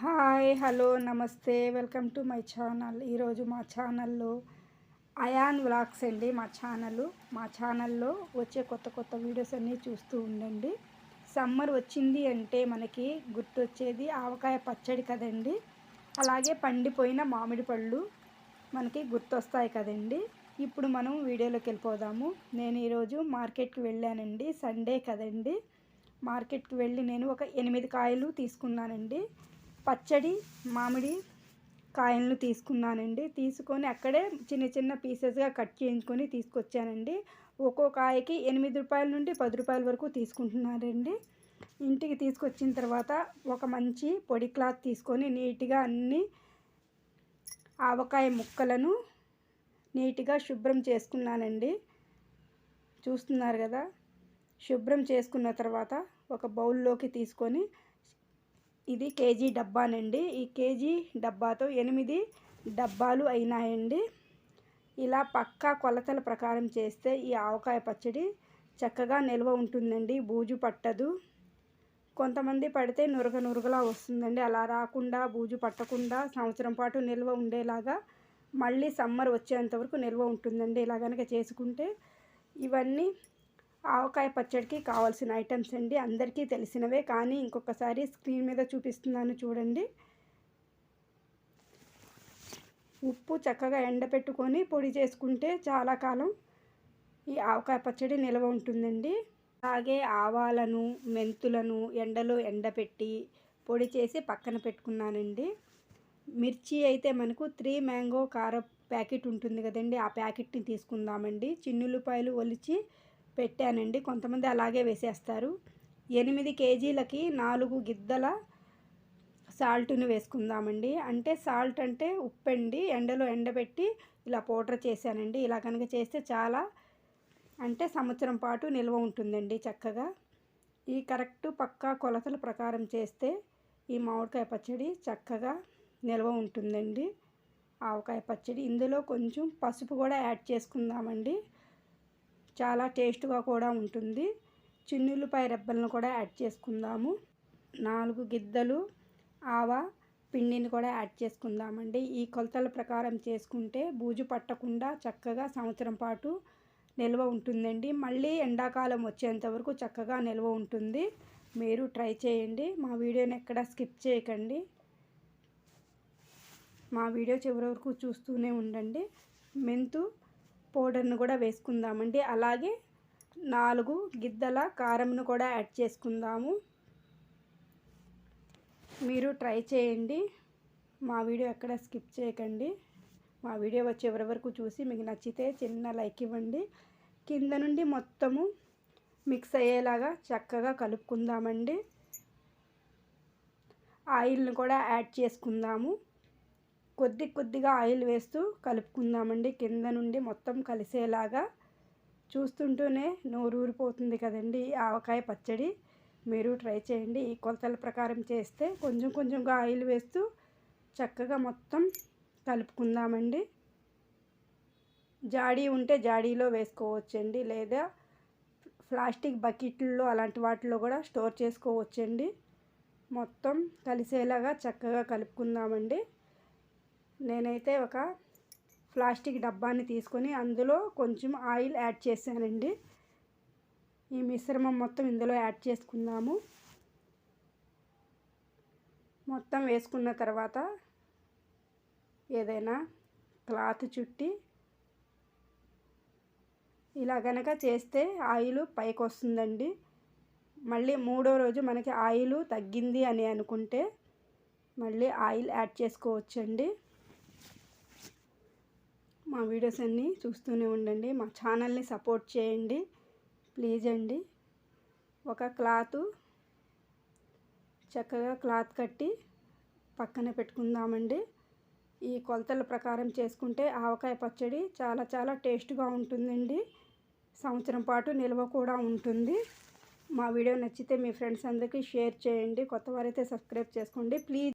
Hi hello namaste. Welcome to my channel. ఈరోజు మా ఛానల్లో అయాన్ వ్లాగ్స్ అండి మా ఛానల్. మా ఛానల్లో వచ్చే కొత్త కొత్త వీడియోస్ అన్నీ చూస్తూ ఉండండి. సమ్మర్ వచ్చింది అంటే మనకి గుర్తొచ్చేది ఆవకాయ పచ్చడి కదండి. అలాగే పండిపోయిన మామిడి పళ్ళు మనకి గుర్తొస్తాయి కదండి. ఇప్పుడు మనం వీడియోలోకి వెళ్ళిపోదాము. నేను ఈరోజు మార్కెట్కి వెళ్ళానండి. సండే కదండి. మార్కెట్కి వెళ్ళి నేను ఒక ఎనిమిది కాయలు తీసుకున్నానండి. పచ్చడి మామిడి కాయలను తీసుకున్నానండి. తీసుకొని అక్కడే చిన్న చిన్న పీసెస్గా కట్ చేయించుకొని తీసుకొచ్చానండి. ఒక్కో కాయకి ఎనిమిది రూపాయల నుండి పది రూపాయల వరకు తీసుకుంటున్నారండి. ఇంటికి తీసుకొచ్చిన తర్వాత ఒక మంచి పొడి క్లాత్ తీసుకొని నీట్గా అన్ని ఆవకాయ ముక్కలను నీట్గా శుభ్రం చేసుకున్నానండి. చూస్తున్నారు కదా? శుభ్రం చేసుకున్న తర్వాత ఒక బౌల్లోకి తీసుకొని ఇది కేజీ డబ్బానండి. ఈ కేజీ డబ్బాతో ఎనిమిది డబ్బాలు అయినాయండి. ఇలా పక్కా కొలతల ప్రకారం చేస్తే ఈ ఆవకాయ పచ్చడి చక్కగా నిల్వ ఉంటుందండి. బూజు పట్టదు. కొంతమంది పడితే నురగ నురగలా వస్తుందండి. అలా రాకుండా బూజు పట్టకుండా సంవత్సరం పాటు నిల్వ ఉండేలాగా మళ్ళీ సమ్మర్ వచ్చేంత వరకు నిల్వ ఉంటుందండి. ఇలా కనుక చేసుకుంటే ఇవన్నీ ఆవకాయ పచ్చడికి కావాల్సిన ఐటమ్స్ అండి. అందరికీ తెలిసినవే కానీ ఇంకొకసారి స్క్రీన్ మీద చూపిస్తున్నాను చూడండి. ఉప్పు చక్కగా ఎండపెట్టుకొని పొడి చేసుకుంటే చాలా కాలం ఈ ఆవకాయ పచ్చడి నిల్వ ఉంటుందండి. అలాగే ఆవాలను మెంతులను ఎండలో ఎండపెట్టి పొడి చేసి పక్కన పెట్టుకున్నానండి. మిర్చి అయితే మనకు త్రీ మ్యాంగో కార ప్యాకెట్ ఉంటుంది కదండి. ఆ ప్యాకెట్ని తీసుకుందామండి. చిన్నుల్లిపాయలు ఒలిచి పెట్టానండి. కొంతమంది అలాగే వేసేస్తారు. ఎనిమిది కేజీలకి నాలుగు గిద్దల సాల్ట్ని వేసుకుందామండి. అంటే సాల్ట్ అంటే ఉప్పండి ఎండలో ఎండబెట్టి ఇలా పౌడర్ చేశానండి. ఇలా కనుక చేస్తే చాలా అంటే సంవత్సరం పాటు నిల్వ ఉంటుందండి చక్కగా. ఈ కరెక్ట్ పక్కా కొలతల ప్రకారం చేస్తే ఈ మామిడికాయ పచ్చడి చక్కగా నిల్వ ఉంటుందండి. ఆవకాయ పచ్చడి. ఇందులో కొంచెం పసుపు కూడా యాడ్ చేసుకుందామండి. చాలా టేస్ట్గా కూడా ఉంటుంది. చిన్నులపాయ రెబ్బలను కూడా యాడ్ చేసుకుందాము. నాలుగు గిద్దలు ఆవా పిండిని కూడా యాడ్ చేసుకుందామండి. ఈ కొలతల ప్రకారం చేసుకుంటే బూజు పట్టకుండా చక్కగా సంవత్సరం పాటు నిల్వ ఉంటుందండి. మళ్ళీ ఎండాకాలం వచ్చేంత వరకు చక్కగా నిల్వ ఉంటుంది. మీరు ట్రై చేయండి. మా వీడియోని ఎక్కడ స్కిప్ చేయకండి. మా వీడియో చివరి వరకు చూస్తూనే ఉండండి. మెంతు పౌడర్ను కూడా వేసుకుందామండి. అలాగే నాలుగు గిద్దల కారంను కూడా యాడ్ చేసుకుందాము. మీరు ట్రై చేయండి. మా వీడియో ఎక్కడ స్కిప్ చేయకండి. మా వీడియో చివరి వరకు చూసి మీకు నచ్చితే చిన్న లైక్ ఇవ్వండి. కింద నుండి మొత్తము మిక్స్ అయ్యేలాగా చక్కగా కలుపుకుందామండి. ఆయిల్ని కూడా యాడ్ చేసుకుందాము. కొద్ది కొద్దిగా ఆయిల్ వేస్తూ కలుపుకుందామండి. కింద నుండి మొత్తం కలిసేలాగా చూస్తుంటూనే నోరు ఊరిపోతుంది కదండి. ఆవకాయ పచ్చడి మీరు ట్రై చేయండి. ఈ కొలతల ప్రకారం చేస్తే కొంచెం కొంచెంగా ఆయిల్ వేస్తూ చక్కగా మొత్తం కలుపుకుందామండి. జాడీ ఉంటే జాడీలో వేసుకోవచ్చండి. లేదా ప్లాస్టిక్ బకెట్లో అలాంటి వాటిలో కూడా స్టోర్ చేసుకోవచ్చండి. మొత్తం కలిసేలాగా చక్కగా కలుపుకుందామండి. నేనైతే ఒక ప్లాస్టిక్ డబ్బాని తీసుకొని అందులో కొంచెం ఆయిల్ యాడ్ చేశానండి. ఈ మిశ్రమం మొత్తం ఇందులో యాడ్ చేసుకుందాము. మొత్తం వేసుకున్న తర్వాత ఏదైనా క్లాత్ చుట్టి ఇలా గనక చేస్తే ఆయిల్ పైకి వస్తుందండి. మళ్ళీ మూడో రోజు మనకి ఆయిల్ తగ్గింది అని అనుకుంటే మళ్ళీ ఆయిల్ యాడ్ చేసుకోవచ్చండి. మా వీడియోస్ అన్నీ చూస్తూనే ఉండండి. మా ఛానల్ని సపోర్ట్ చేయండి. ప్లీజ్ అండి. ఒక క్లాత్ చక్కగా క్లాత్ కట్టి పక్కన పెట్టుకుందామండి. ఈ కొలతల ప్రకారం చేసుకుంటే ఆవకాయ పచ్చడి చాలా చాలా టేస్ట్గా ఉంటుందండి. సంవత్సరం పాటు నిల్వ కూడా ఉంటుంది. మా వీడియో నచ్చితే మీ ఫ్రెండ్స్ అందరికీ షేర్ చేయండి. కొత్త వారైతే సబ్స్క్రైబ్ చేసుకోండి. ప్లీజ్